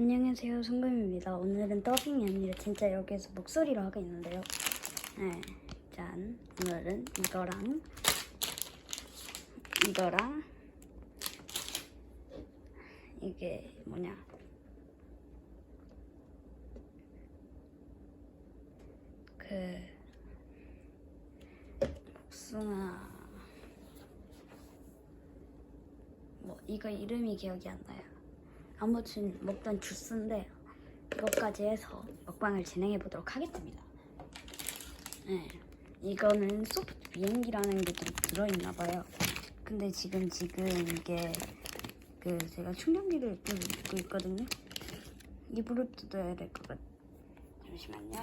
안녕하세요, 송금입니다. 오늘은 더빙이 아니라 진짜 여기에서 목소리로 하고 있는데요. 네, 짠. 오늘은 이거랑 이거랑 이게 뭐냐? 그 복숭아 뭐 이거 이름이 기억이 안 나요. 아무튼 먹던 주스인데 이것까지 해서 먹방을 진행해 보도록 하겠습니다. 네, 이거는 소프트 비행기라는 게 좀 들어있나 봐요. 근데 지금 지금 이게 그 제가 충전기를 좀 입고 있거든요. 입으로 뜯어야 될 것 같. 잠시만요.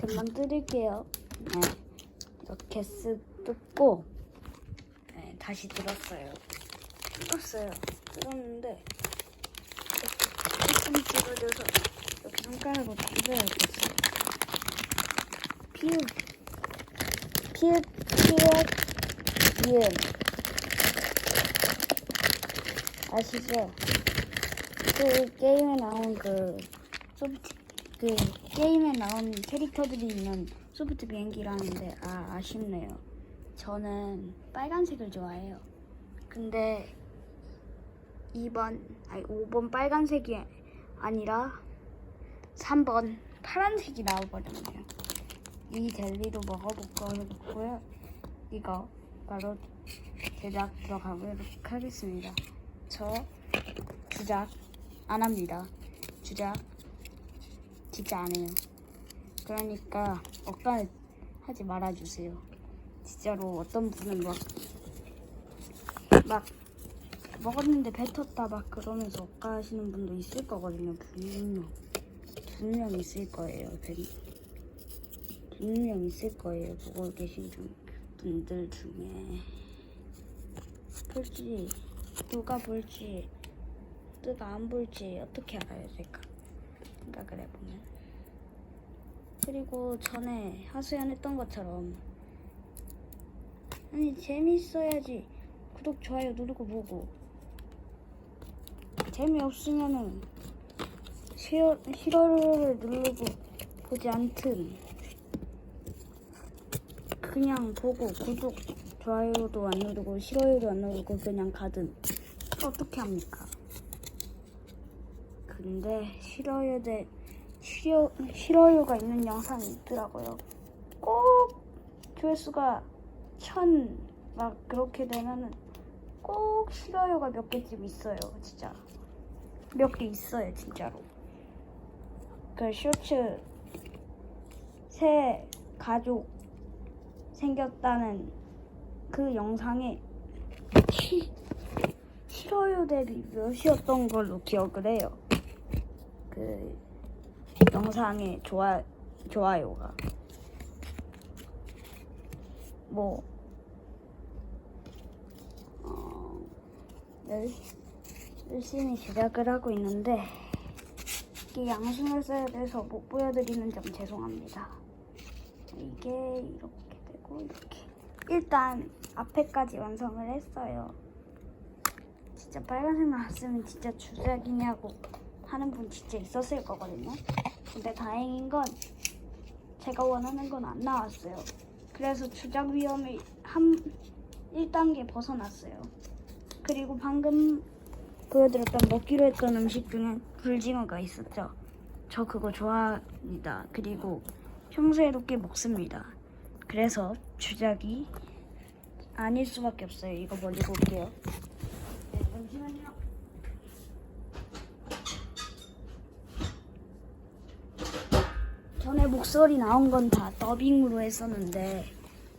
금방 뜯을게요. 네, 이렇게 쓱 뜯고 네, 다시 들었어요. 뜯었어요. 뜯었는데 조금 찢어져서 이렇게 손가락으로 뜯어야겠어요. 피읍 피읍 피읍 이음 아시죠? 그 게임에 나온 그 소프트 그 게임에 나온 캐릭터들이 있는 소프트 비행기라는데 아 아쉽네요. 저는 빨간색을 좋아해요. 근데 2번, 아니 5번 빨간색이 아니라 3번 파란색이 나와버렸네요. 이 젤리도 먹어보고요. 이거 바로 제작 들어가보도록 하겠습니다. 저 주작 안 합니다. 주작 진짜 안 해요. 그러니까 억까 하지 말아주세요. 진짜로 어떤 분은 막, 막, 먹었는데 뱉었다 막 그러면서 억까하시는 분도 있을 거거든요. 분명. 분명 있을 거예요. 분- 분명 있을 거예요. 보고 계신 중, 분들 중에. 볼지, 누가 볼지, 누가 안 볼지 어떻게 알아요, 제가. 생각을 해보면. 그리고 전에 하수연 했던 것처럼 아니 재밌어야지 구독 좋아요 누르고 보고 재미없으면은 싫어, 싫어를 누르고 보지 않든 그냥 보고 구독 좋아요도 안 누르고 싫어요도 안 누르고 그냥 가든 어떻게 합니까? 근데 싫어요 대 싫어, 싫어요가 있는 영상이 있더라고요. 꼭 조회수가 천 막 그렇게 되면은 꼭 싫어요가 몇 개쯤 있어요, 진짜. 몇 개 있어요, 진짜로. 그 쇼츠 새 가족 생겼다는 그 영상에 시- 싫어요 대비 몇이었던 걸로 기억을 해요. 그 영상의 좋아 좋아요가 뭐 어, 열, 열심히 제작을 하고 있는데 이게 양심을 써야 돼서 못 보여드리는 점 죄송합니다. 이게 이렇게 되고 이렇게 일단 앞에까지 완성을 했어요. 진짜 빨간색 나왔으면 진짜 주작이냐고 하는 분 진짜 있었을 거거든요. 근데 다행인 건 제가 원하는 건 안 나왔어요. 그래서 주작 위험을 한 1단계 벗어났어요. 그리고 방금 보여드렸던 먹기로 했던 음식 중에 불징어가 있었죠. 저 그거 좋아합니다. 그리고 평소에도 꽤 먹습니다. 그래서 주작이 아닐 수밖에 없어요. 이거 멀리 볼게요. 네, 잠시만요. 목소리 나온 건 다 더빙으로 했었는데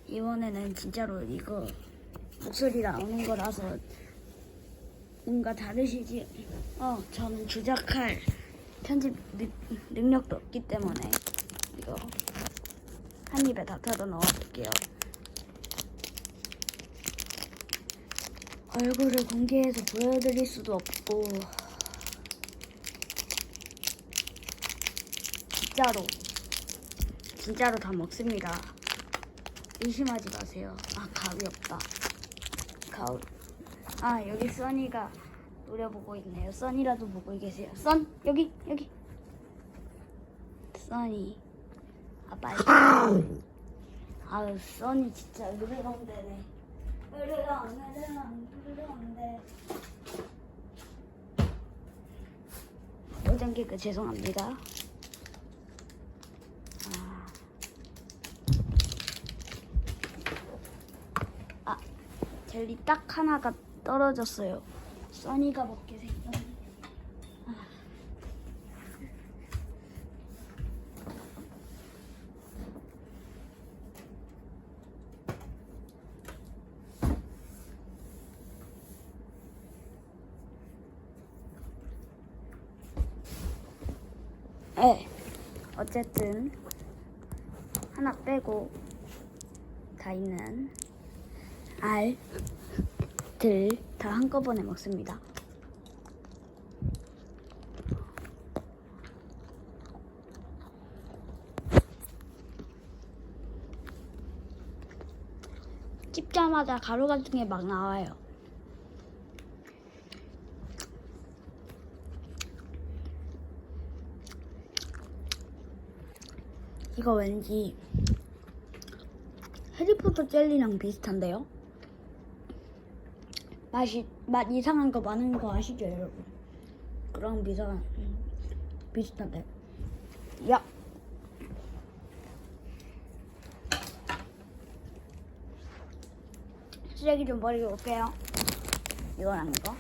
이번에는 진짜로 이거 목소리 나오는 거라서 뭔가 다르시지? 어, 저는 주작할 편집 능, 능력도 없기 때문에 이거 한 입에 다 털어 넣어볼게요. 얼굴을 공개해서 보여드릴 수도 없고 진짜로 진짜로 다 먹습니다. 의심하지 마세요. 아 가위 없다. 가위 아 여기 써니가 노래 보고 있네요. 써니라도 보고 계세요. 선 여기 여기. 써니. 아 빨리. 아유 써니 진짜 으르렁대네. 으르렁 으르렁 으르렁대. 오전 개그 죄송합니다. 아. 아, 젤리 딱 하나가 떨어졌어요. 써니가 먹게 생겼네. 아. 네, 어쨌든 하나 빼고 다 있는 알 들 다 한꺼번에 먹습니다. 찝자마자 가루 같은 게 막 나와요. 이거 왠지 해리포터 젤리랑 비슷한데요? 맛이 맛 이상한 거 많은 거 아시죠, 여러분? 그런 비슷한 음, 비슷한데. 야. 쓰레기 좀 버리고 올게요. 이거랑 이거.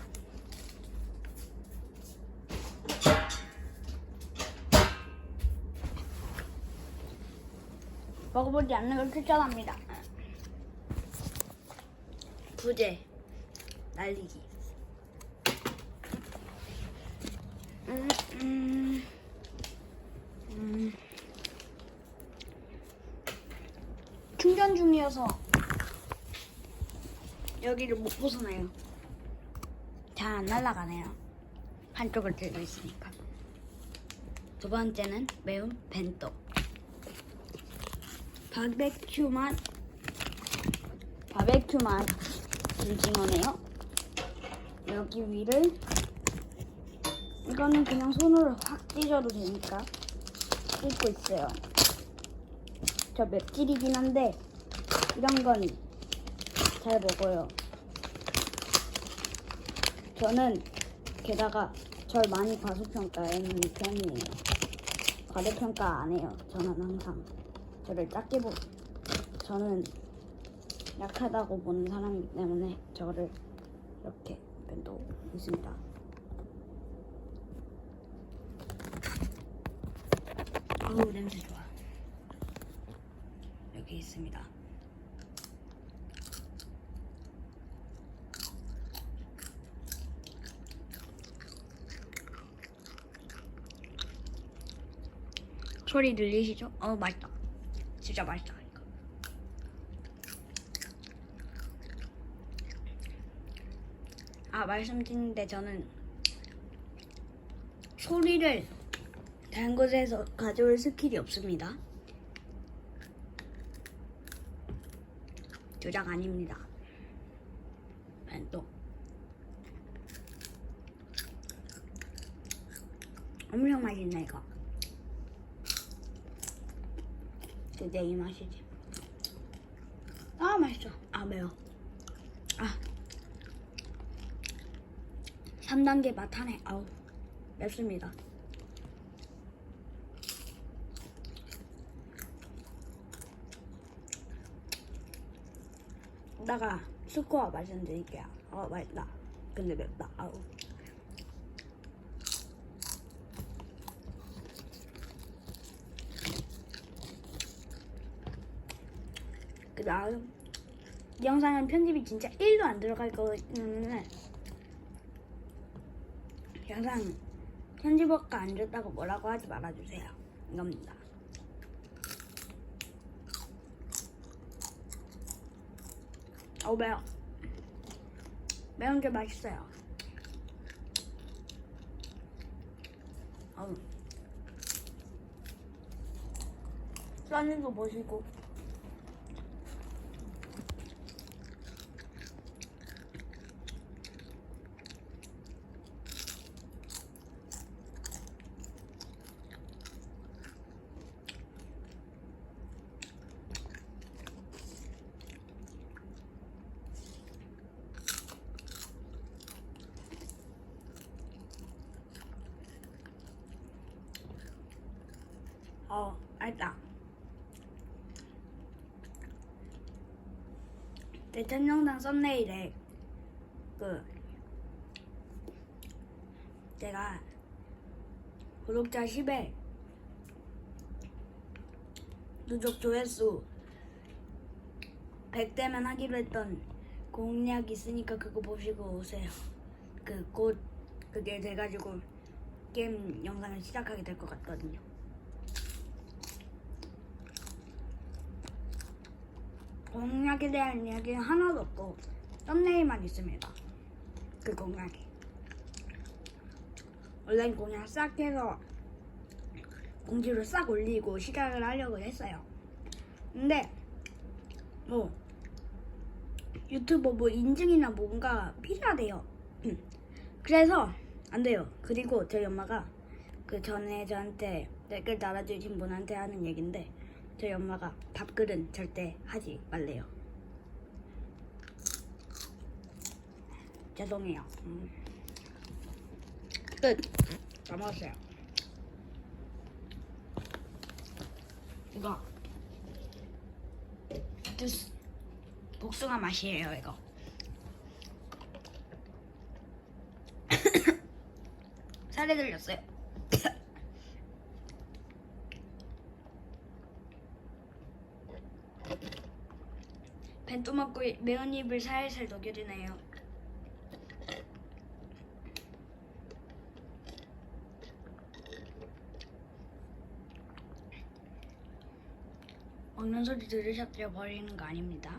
먹어보지 않는 걸 추천합니다. 부재 날리기. 충전 중이어서 여기를 못 벗어나요. 잘 안 날아가네요. 한쪽을 들고 있으니까. 두 번째는 매운 벤또. 바베큐 맛 바베큐 맛 불징어네요. 여기 위를 이거는 그냥 손으로 확 찢어도 되니까 찢고 있어요. 저 맵찔이긴 한데 이런 건 잘 먹어요. 저는 게다가 절 많이 과소평가하는 편이에요. 과대평가 안 해요. 저는 항상 저를 작게 보. 저는 약하다고 보는 사람이기 때문에 저를 이렇게 밴도 있습니다. 어우 냄새 좋아. 여기 있습니다. 소리 들리시죠? 어 맛있다. 진짜 맛있다 이거. 아 말씀드린데 저는 소리를 다른 곳에서 가져올 스킬이 없습니다. 조작 아닙니다. 또 엄청 맛있네 이거. 그게 이 맛이지. 아 맛있어. 아 매워. 아 3단계 맛하네. 아우 맵습니다. 이따가 스코어 말씀드릴게요. 어 맛있다. 근데 맵다. 아우. 그 다음 이 영상은 편집이 진짜 1도 안 들어갈 거기 때문에 영상 편집업가 안 줬다고 뭐라고 하지 말아주세요. 이겁니다. 어 매워. 매운 게 맛있어요. 어우. 써는 거 보시고 어, 알다. 영상 썸네일에 그 내가 구독자 10에 누적 조회수 100대면 하기로 했던 공약 있으니까 그거 보시고 오세요. 그 곧 그게 돼가지고 게임 영상을 시작하게 될 것 같거든요. 공약에 대한 이야기는 하나도 없고 썸네일만 있습니다. 그 공약이. 온라인 공약 싹 해서 공지를 싹 올리고 시작을 하려고 했어요. 근데 뭐 유튜버 뭐 인증이나 뭔가 필요하대요. 음. 그래서 안 돼요. 그리고 저희 엄마가 그 전에 저한테 댓글 달아주신 분한테 하는 얘긴데 저희 엄마가 밥글은 절대 하지 말래요. 죄송해요. 음. 끝. 다 먹었어요. 이거 주스 복숭아 맛이에요 이거. 살에 들렸어요. 벤또 먹고 매운 입을 살살 녹여주네요. 먹는 소리 들으셨죠? 버리는 거 아닙니다.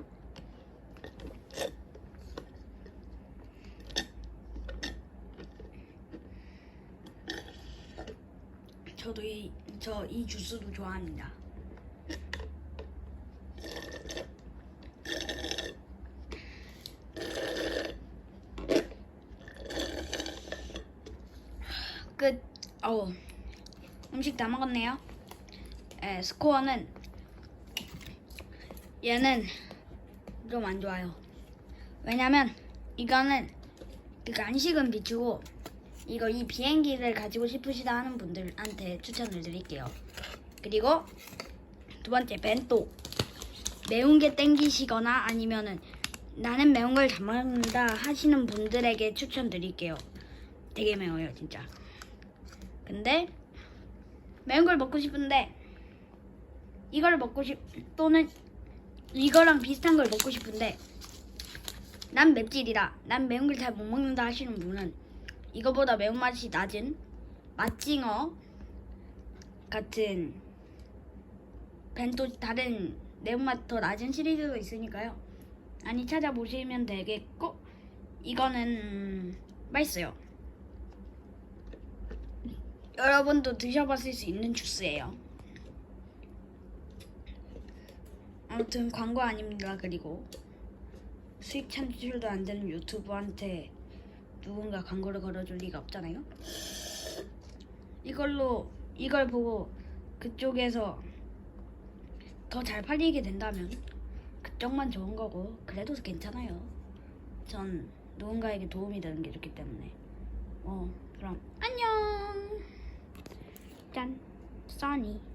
저도 이 저 이 주스도 좋아합니다. 끝. 어우 음식 다 먹었네요. 에, 스코어는 얘는 좀 안 좋아요. 왜냐면 이거는 그 간식은 비추고 이거 이 비행기를 가지고 싶으시다 하는 분들한테 추천을 드릴게요. 그리고 두 번째 벤또 매운 게 땡기시거나 아니면은 나는 매운 걸 잘 먹는다 하시는 분들에게 추천드릴게요. 되게 매워요 진짜. 근데 매운 걸 먹고 싶은데 이걸 먹고 싶 또는 이거랑 비슷한 걸 먹고 싶은데 난 맵찔이라 난 매운 걸 잘 못 먹는다 하시는 분은 이거보다 매운맛이 낮은 맛징어 같은 벤또 다른 매운맛 더 낮은 시리즈도 있으니까요. 많이 찾아보시면 되겠고 이거는 음, 맛있어요. 여러분도 드셔봤을 수 있는 주스예요. 아무튼 광고 아닙니다. 그리고 수익 창출도 안 되는 유튜브한테 누군가 광고를 걸어줄 리가 없잖아요. 이걸로 이걸 보고 그쪽에서 더 잘 팔리게 된다면 그쪽만 좋은 거고 그래도 괜찮아요. 전 누군가에게 도움이 되는 게 좋기 때문에. 어 그럼 안녕. 짠, 써니.